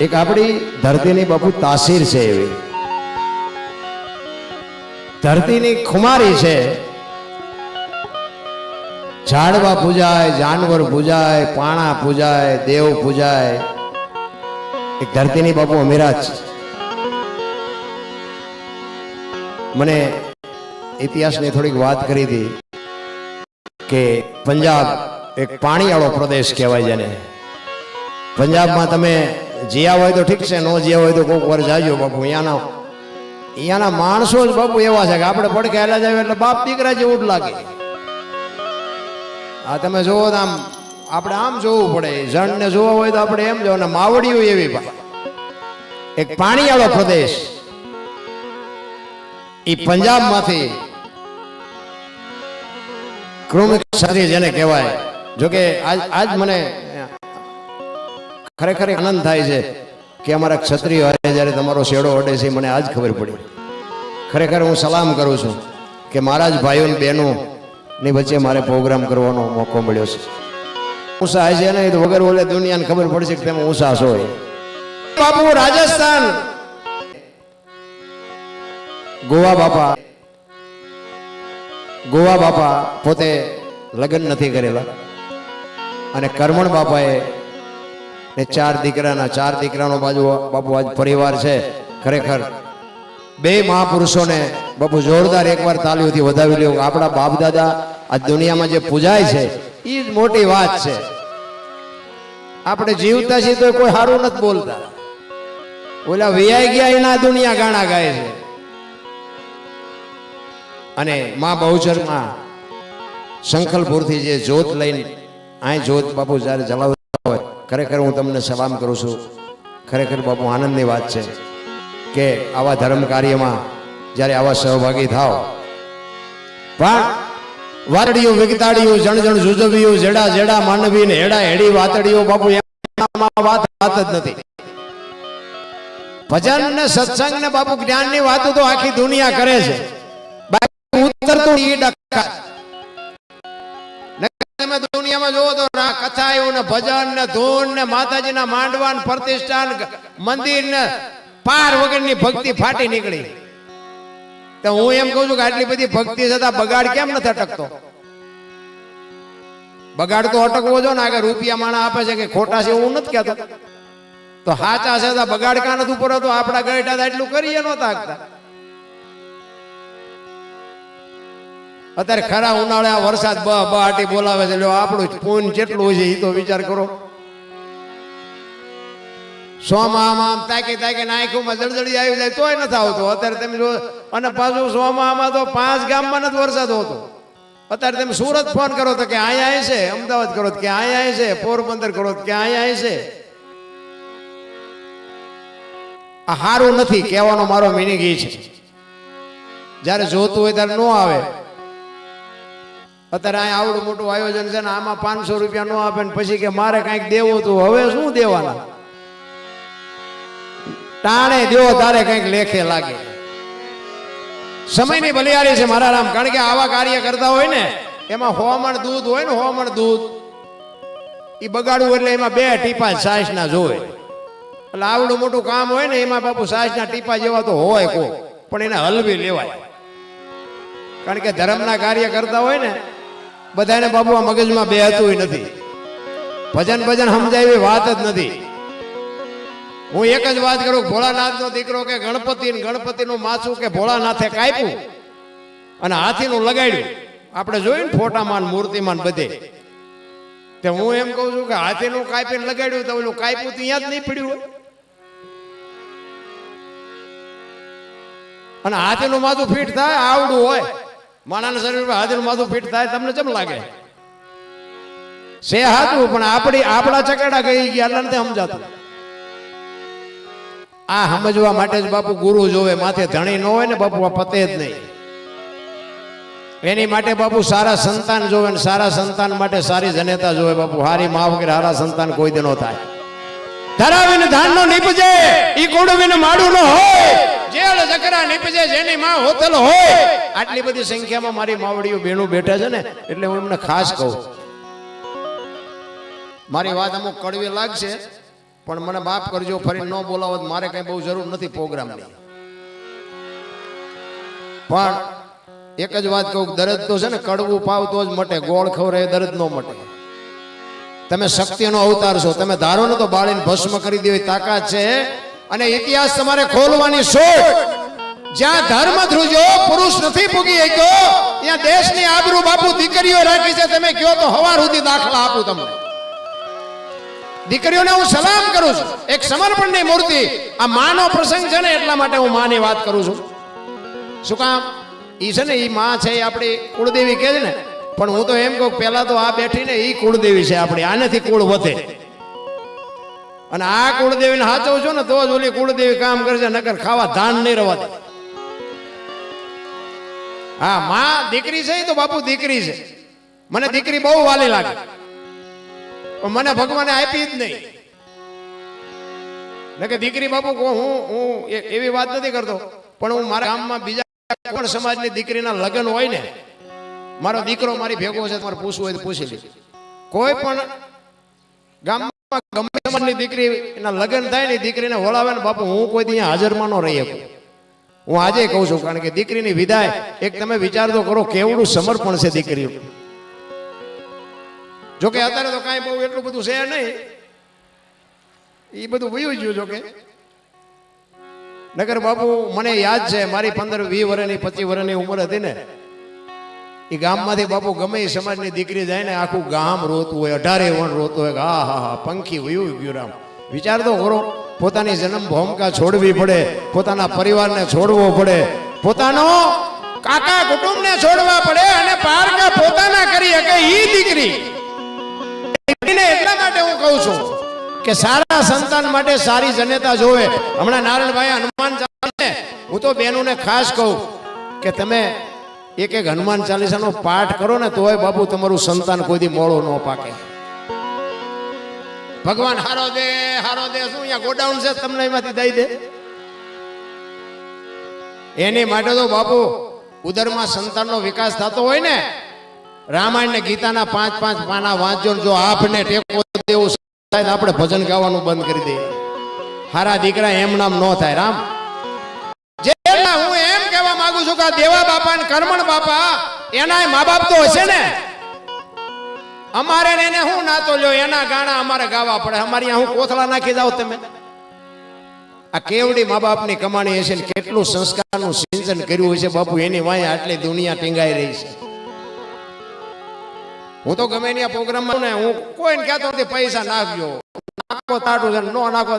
એક આપણી ધરતીની બાપુ તાસીર છે એવી. ધરતીની ખુમારી છે. ઝાડવા પૂજાય, જાનવર પૂજાય, પાણા પૂજાય, દેવ પૂજાય. એક ધરતીની બાપુ અમીરાજ મને ઇતિહાસની થોડીક વાત કરી હતી કે પંજાબ એક પાણીવાળો પ્રદેશ કહેવાય જેને. પંજાબમાં તમે જીયા હોય તો ઠીક છે, ન જ્યાં હોય તો કોઈક વાર જાજો બાપુ અહીંયાના અહીંયાના માણસો જ બાપુ એવા છે કે આપણે પડકે હાલ્યા જાય એટલે બાપ દીકરા જેવું લાગે. આ તમે જોવો તો આમ, આપણે આમ જોવું પડે. જણને જોવા હોય તો આપણે એમ જોવો ને માવડીઓ એવી ભાઈ એક પાણીવાળો પ્રદેશ. એ પંજાબમાંથી ક્રમિક સાથે જેને કહેવાય. જોકે આજ આજ મને ખરેખર આનંદ થાય છે કે અમારા ક્ષત્રિય હોય જ્યારે તમારો શેડો અડે છે, મને આજ ખબર પડી. ખરેખર હું સલામ કરું છું કે મારા જ ભાઈઓ બહેનો ની વચ્ચે મારે પ્રોગ્રામ કરવાનો મોકો મળ્યો છે. ઉષા છે ને તો વગર બોલે દુનિયાને ખબર પડશે કે તમે ઉષા છો. બાપુ, રાજસ્થાન. ગોવા બાપા. ગોવા બાપા પોતે લગ્ન નથી કરેલા. અને કર્મણ બાપાએ ને ચાર દીકરાના ચાર દીકરાનો બાજુ બાપુ આજ પરિવાર છે. ખરેખર બે મહાપુરુષોને બાપુ જોરદાર એકવાર તાલીઓથી વધાવી લ્યો. આપણા બાપ દાદા આ દુનિયામાં જે પૂજાય છે એ જ મોટી વાત છે. આપણે જીવતા છીએ તો કોઈ સારું નથી બોલતા. ઓલા વિયાઈ ગયા એના દુનિયા ગાણા ગાય છે. અને મા બહુચરમાં સંખલપુરથી જે જોત લઈને આ જોત બાપુ જ્યારે જલાવતા હોય ખરેખર હું તમને સલામ કરું છું. ખરેખર બાપુ, આનંદની વાત છે કે આવા ધર્મ કાર્યમાં જ્યારે આવા સહભાગી થાવ. પણ વાતડીયું વિગતાડિયું જણ જણ જુજવ્યું જેડા જેડા માનવી ને હેડા હેડી વાતડીઓ, બાપુ વાત વાત જ નથી. ભજન ને સત્સંગ ને બાપુ જ્ઞાનની વાતો તો આખી દુનિયા કરે છે. ઉતરતું એ ડખા. ને ભજન ને ધૂન ને માતાજીના માંડવાન, પ્રતિષ્ઠાન મંદિર ને પાર વગરની ભક્તિ ફાટી નીકળી. તો હું એમ કહું છું કે આટલી બધી ભક્તિ છતાં બગાડ કેમ નથી અટકતો? બગાડ તો અટકવો જો ને, આગળ રૂપિયા માણા આપે છે કે ખોટા છે એવું નથી કહેતો. તો હાચા છે બગાડ કાન ઉપર તો આપણા ગઈઢા એટલું કરીએ નહોતા અત્યારે ખરા ઉનાળે આ વરસાદ બ બ આટી બોલાવે છે. લ્યો, આપણું પૂન જેટલું છે એ તો વિચાર કરો. સોમાં આમ આમ તાકી તાકી નાખ્યું જળજળી આવી જાય તોય નથી આવતો. અત્યારે તમે જો, અને પાછું સોમાં આમાં તો પાંચ ગામમાં નથી વરસાદ હોતો. અત્યારે તમે સુરત ફોન કરો તો કે અહીંયા છે, અમદાવાદ કરો કે અહીંયા છે, પોરબંદર કરો કે અહીંયા છે. આ સારું નથી કહેવાનો મારો મિનિંગ એ છે. જ્યારે જોતું હોય ત્યારે નો આવે. અત્યારે અહીંયા આવડું મોટું આયોજન છે ને આમાં પાંચસો રૂપિયા નો આપે ને પછી કે મારે કંઈક દેવું હતું હવે શું દેવાના? ટાણે દેવો તારે કંઈક લેખે લાગે. સમયની બલિયારી છે મારા રામ. કારણ કે આવા કાર્ય કરતા હોય ને, એમાં હોમણ દૂધ હોય ને, હોમણ દૂધ. એ બગાડવું એટલે એમાં બે ટીપા સાસ ના જોવે. એટલે આવડું મોટું કામ હોય ને, એમાં બાપુ સાસ ના ટીપા જેવા તો હોય કો પણ એને હલવી લેવાય. કારણ કે ધર્મના કાર્ય કરતા હોય ને બધાને બાબુ આ મગજમાં બે હતું નથી. ભજન ભજન સમજાય એવી વાત જ નથી. હું એક જ વાત કરું ભોળાનાથ નો દીકરો કે ગણપતિ ગણપતિ નું માથું કે ભોળાનાથે કાપ્યું અને હાથીનું લગાડ્યું. આપણે જોયું ને ફોટામાં ને મૂર્તિમાન બધે. તે હું એમ કઉ છું કે હાથીનું કાપીને લગાડ્યું તો ઓલું કાપ્યું તો અહીંયા જ નહીં પડ્યું હોય. અને હાથીનું માથું ફીટ થાય, આવડું હોય. માણાના શરીરમાં હાજર માથું ફિટ થાય, તમને કેમ લાગે? છે હાથું, પણ આપણી આપણા ચકેડા ગઈ ગયા, એટલે નથી સમજાતું. આ સમજવા માટે જ બાપુ ગુરુ જોવે, માથે ધણી ન હોય ને બાપુ આ પતે જ નહીં. એની માટે બાપુ સારા સંતાન જોવે ને સારા સંતાન માટે સારી જનેતા જોવે, બાપુ હારી મા વગેરે હારા સંતાન કોઈ દિનો થાય. ધરાવીને ધાન નો નીપજે ઈ કોડવીને માડું નો હોય. જકરા નીપજે જેની માં હોતલ હોય. આટલી બધી સંખ્યામાં મારી માવડીઓ બેનું બેઠા છે ને, એટલે હું એમને ખાસ કહું. મારી વાત અમુક કડવી લાગશે, પણ મને માફ કરજો, ફરી ન બોલાવો મારે કઈ બહુ જરૂર નથી પ્રોગ્રામની. પણ એક જ વાત કહું, દરદ તો છે ને, કડવું પાવ તો જ મટે, ગોળ ખવરે દરદ નો મટે. તમે શક્તિનો અવતાર છો, તમે ધારો ને તો બાળીને ભસ્મ કરી દેવી તાકાત છે અને ઇતિહાસ તમારે ખોલવાની શોધ. જ્યાં ધર્મ ધ્રુજો, પુરુષ નથી પૂગી શક્યો, ત્યાં દેશની આબરૂ બાપુ દીકરીઓ રાખી છે. તમે કયો તો હવાર સુધી દાખલા આપું તમને. દીકરીઓને હું સલામ કરું છું. એક સમર્પણની મૂર્તિ. આ માનો પ્રસંગ છે ને, એટલા માટે હું માની વાત કરું છું. શું કામ? ઈ છે ને, ઈ માં છે એ આપણી કુળદેવી કહે ને. પણ હું તો એમ કહું પહેલા તો આ બેઠીને એ કુળદેવી છે આપણી. આનેથી કુળ વધે. અને આ કુળદેવીને સાચવું છું ને તો જ ઓલી કુળદેવી કામ કરશે નકર ખાવા ધાન નહીં રવા દે હા, માં દીકરી છે તો બાપુ દીકરી છે. મને દીકરી બહુ વાલી લાગે. પણ મને ભગવાને આપી જ નહીં. નકે દીકરી બાપુ હું હું એવી વાત નથી કરતો. પણ હું મારા ગામમાં બીજા કોણ સમાજની દીકરીના લગ્ન હોય ને, મારો દીકરો મારી ભેગો છે, તમારે પૂછવું હોય તો પૂછી લે. કોઈ પણ ગામમાં દીકરી, એના લગ્ન થાય ને દીકરીને વળાવે ને બાપુ, હું કોઈ અહીંયા હાજરમાં ન રહી શકું. હું આજે કહું છું, કારણ કે દીકરીની વિદાય એક તમે વિચાર તો કરો, કેવડું સમર્પણ છે દીકરીઓ જોકે અત્યારે તો કાંઈ બહુ એટલું બધું છે નહીં. એ બધું વયું ગયું જોકે નગર બાપુ, મને યાદ છે, મારી પંદર વીસ વર્ષની પચીસ વર્ષની ઉંમર હતી ને. એ ગામમાંથી બાપુ ગમે એ સમાજની દીકરી જાય ને આખું ગામ રોતું હોય અઢારે વણ રોતું હોય હા હા હા પંખી વયું ગયું રામ. વિચાર તો કરો પોતાની જન્મ ભૂમિકા છોડવી પડે પોતાના પરિવારને છોડવો પડે. પોતાનો કાકા કુટુંબને છોડવા પડે અને પારકા પોતાના કરી શકે ઈ દીકરી. એટલા માટે હું કહું છું કે સારા સંતાન માટે સારી જનેતા જોવે. હમણાં નારાયણભાઈ હનુમાન ચાલીસે હું તો બહેનોને ખાસ કહું કે તમે એક એક હનુમાન ચાલીસાનો પાઠ કરો ને તોય બાપુ તમારું સંતાન કોઈથી મોડો ન પાકે. ભગવાન, હારો દે હારો દે, શું અહીંયા ગોડાઉન છે તમને એમાંથી દઈ દે? એની માટે તો બાપુ ઉદરમાં સંતાનનો વિકાસ થતો હોય ને રામાયણ ને ગીતાના પાંચ પાંચ પાના વાંચજો જો આપને ટેકો દેવું થાય આપણે ભજન ગાવાનું બંધ કરી દઈએ. હારા દીકરા એમ નામ ન થાય, રામ. જે હું એમ કહેવા માંગુ છું કે દેવા બાપા ને કર્મણ બાપા એના મા બાપ તો હશે ને? અમારે એને હું નાતો લ્યો? એના ગાણા અમારે ગાવા પડે. અમારી હું કોથળા નાખી જાવ તમે. આ કેવડી મા બાપની કમાણી હશે ને? કેટલું સંસ્કારનું સિંચન કર્યું હશે બાપુ? એની વાય આટલી દુનિયા ટીંગાઈ રહી છે. હું તો ગમે ત્યાં પ્રોગ્રામમાં ને હું કોઈને કહેતો નથી, પૈસા નાખજો. નાખો તાટું છે નો નાખો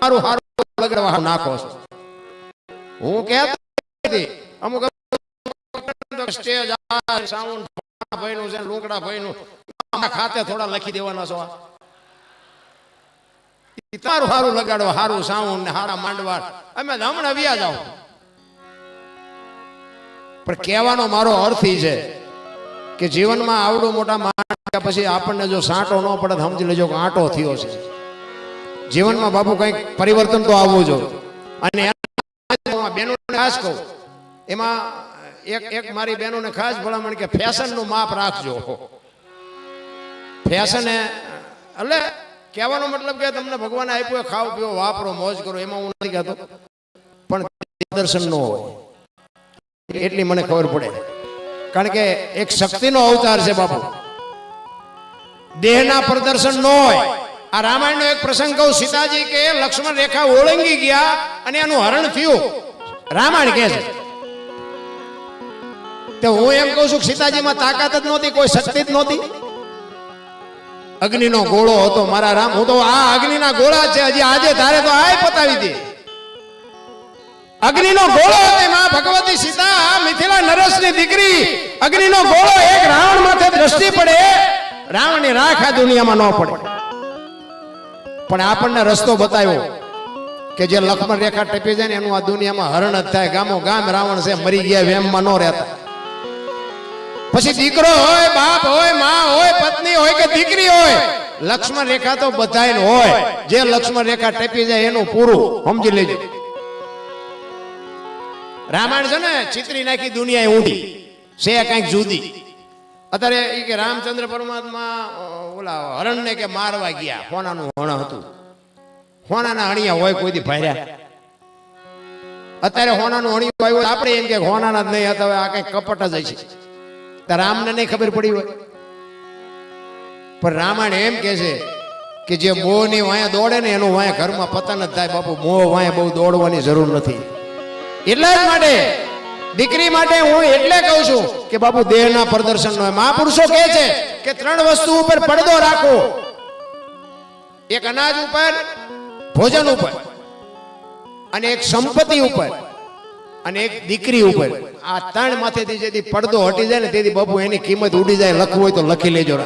મારું સારું લગડવા નાખો છો. હું કહેતો અમુક સ્ટેજ સાઉન્ડ ભાઈનું છે લુંકડા ભાઈનું. ખાતે થોડા લખી દેવાના છો તારું સારું લગાડો સારું સાઉન્ડ ને હારા માંડવા. અમે હમણાં વ્યા જાઓ. પણ કહેવાનો મારો અર્થ ઈ છે કે જીવનમાં આવડું મોટા માણસ પછી આપણને જો સાંટો ન પડે સમજી લેજો કે આંટો થયો છે. જીવનમાં બાપુ કંઈક પરિવર્તન તો આવવું જોઈએ અને બહેનોને ખાસ કહું, એમાં એક એક મારી બહેનોને ખાસ ભલામણ કે ફેશનનું માપ રાખજો. ફેશન, એટલે કહેવાનો મતલબ કે તમને ભગવાને આપ્યું, ખાવ પીવો, વાપરો, મોજ કરો, એમાં હું નથી કહેતો. પણ દર્શન ન એટલી મને ખબર પડે. કારણ કે એક શક્તિનો અવતાર છે બાપુ. દેહના પ્રદર્શન ન હોય. આ રામાયણનો એક પ્રસંગ કહું, સીતાજી કે લક્ષ્મણ રેખા ઓળંગી ગયા અને એનું હરણ થયું. રામાયણ કે છે. તો હું એમ કહું છું, સીતાજીમાં તાકાત જ નહોતી, કોઈ શક્તિ જ નહોતી. અગ્નિનો ગોળો હતો, મારા રામ, હું તો આ અગ્નિના ગોળા છે, હજી આજે તારે તો આય પતાવી દે. અગ્નિનો ગોળો હતો માં ભગવતી સીતા મિથિલા નરસની દીકરી. અગ્નિનો ગોળો એક રાવણ માથે દ્રષ્ટિ પડે. રાવણની રાખ આ દુનિયામાં ન પડે. પણ આપણને રસ્તો બતાવ્યો. કે જે લક્ષ્મણ રેખા ટપી જાય ને એનું આ દુનિયામાં હરણ જ થાય. ગામો ગામ રાવણ છે, મરી ગયા વેમમાં ન રહેતા. પછી દીકરો હોય, બાપ હોય, માં હોય, પત્ની હોય કે દીકરી હોય, લક્ષ્મણ રેખા તો બધાય હોય. જે લક્ષ્મણ રેખા ટપી જાય એનું પૂરું. સમજી લેજો. રામાયણ છે ને, ચિત્રી નાખી દુનિયા ઊંડી. છે કંઈક જુદી. અત્યારે એ કે રામચંદ્ર પરમાત્મા ઓલા ઓલા હરણને કે મારવા ગયા હોનાનું હણ હતું. હોનાના અણિયા હોય કોઈથી ભર્યા? અત્યારે હોનાનું અણિયું આવ્યું આપણે એમ કે હોનાના જ નહીં હતા આ કઈ કપટ જ છે તો રામને નહીં ખબર પડી હોય. પણ રામાયણ એમ કે છે કે જે મોહની વાયા દોડે ને એનું વાયા ઘરમાં પતન જ થાય. બાપુ, મોહ વાયા બહુ દોડવાની જરૂર નથી. એટલા જ માટે દીકરી માટે હું એટલે કહું છું કે બાપુ, દેહના પ્રદર્શન નો મહાપુરુષો કહે છે કે ત્રણ વસ્તુ ઉપર પડદો રાખો. એક અનાજ ઉપર ભોજન ઉપર. અને એક સંપત્તિ ઉપર. અને એક દીકરી ઉપર. આ ત્રણ માથેથી જેથી પડદો હટી જાય ને તેથી બાપુ એની કિંમત ઉડી જાય, લખવું હોય તો લખી લેજો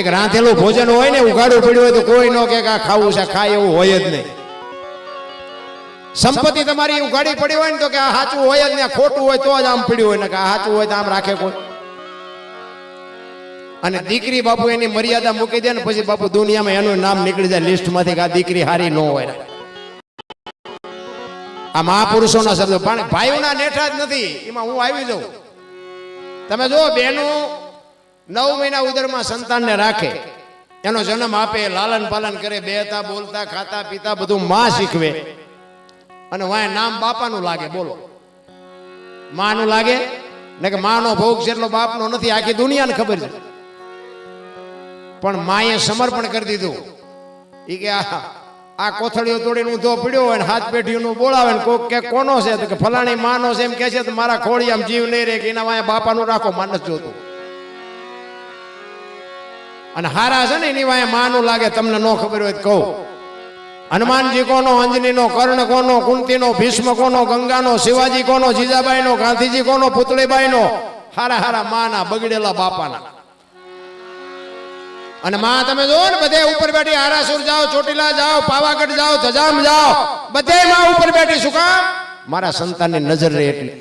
એક રાંધેલું ભોજન હોય ને, ઉઘાડું પડ્યું હોય તો કોઈ ન કે આ ખાવું છે ખાય એવું હોય જ નહીં. સંપત્તિ તમારી ઉઘાડી પડી હોય ને તો કે આ સાચું હોય જ ને ખોટું હોય તો જ આમ પડ્યું હોય ને કે આ સાચું હોય તો આમ રાખે કોઈ. અને દીકરી બાપુ એની મર્યાદા મૂકી દે ને પછી બાપુ દુનિયામાં એનું નામ નીકળી જાય, લિસ્ટમાંથી કે આ દીકરી હારી ન હોય. આ મહાપુરુષોના શબ્દો, પણ ભાઈઓના નેઠા જ નથી, એમાં હું આવી જાઉં. તમે જો બેનો નવ મહિના ઉદરમાં સંતાનને રાખે. એનો જન્મ આપે, લાલન પાલન કરે બેતા બોલતા, ખાતા, પીતા, બધું માં શીખવે. અને વાય નામ બાપાનું લાગે, બોલો. માનું લાગે? ને કે માનો ભોગ જેટલો બાપનો નથી, આખી દુનિયાને ખબર છે. પણ માએ સમર્પણ કરી દીધું. એ કે આ કોથળીઓ તોડીને ઊંધો પડ્યો હોય ને હાથ પેઢીનું બોલાવે ને કોક કે કોનો છે? કે ફલાણી માનો છે એમ કે છે, તો મારા ખોળી આમ જીવ નહીં રહે કે એના વાય બાપાનું રાખો માનસ જોતું. અને હારા છે ને એની વાય માનું લાગે, તમને ન ખબર હોય કહું. હનુમાનજી કોનો, અંજનીનો, કર્ણ કોનો, કુંતીનો, ભીષ્મ કોનો, ગંગાનો, શિવાજી કોનો, જીજાબાઈનો, ગાંધીજી કોનો, પુતળીબાઈનો, હારા હારા માના બગડેલા બાપાના. અને માં, તમે જો ને, બધે ઉપર બેઠી આરાસુર જાઓ, ચોટીલા જાઓ, પાવાગઢ જાઓ ધજામ જાઓ, બધે માં ઉપર બેઠી શું કામ? મારા સંતાનની નજર રહે એટલે.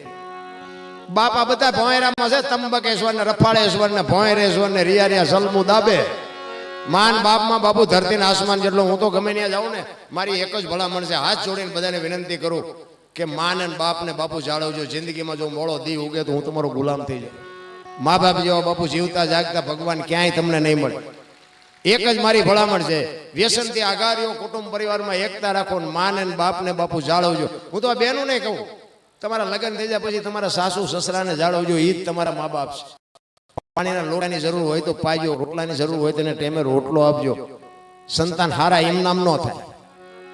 બાપા બધા ભોંયરામાં છે તંબકેશ્વર ને રફાળેશ્વર ને ભોંયરેશ્વર ને રિયારિયા સલમુ દાબે. માન બાપમાં બાપુ ધરતીને આસમાન જેટલો હું તો ગમે ત્યાં જાઉં ને, મારી એક જ ભલામણ છે હાથ જોડીને બધાને વિનંતી કરું કે માન અને બાપને બાપુ જાળવજો, જિંદગીમાં જો મોડો દી ઉગે તો હું તમારો ગુલામ થઈ જાઉં. મા બાપ જેવા બાપુ જીવતા જાગતા ભગવાન ક્યાંય તમને નહીં મળે. એક જ મારી ભલામણ છે. વ્યસનથી આઘારીઓ કુટુંબ પરિવારમાં એકતા રાખો ને માન અને બાપને બાપુ જાળવજો. હું તો આ બેનું નહીં કહું. તમારા લગ્ન થઈ જાય પછી તમારા સાસુ સસરાને જાળવજો. એ જ તમારા મા બાપ છે. પાણીના લોટાની જરૂર હોય તો પાજો રોટલાની જરૂર હોય તેને ટેમે રોટલો આપજો. સંતાન હારા એમ નામ ન થાય.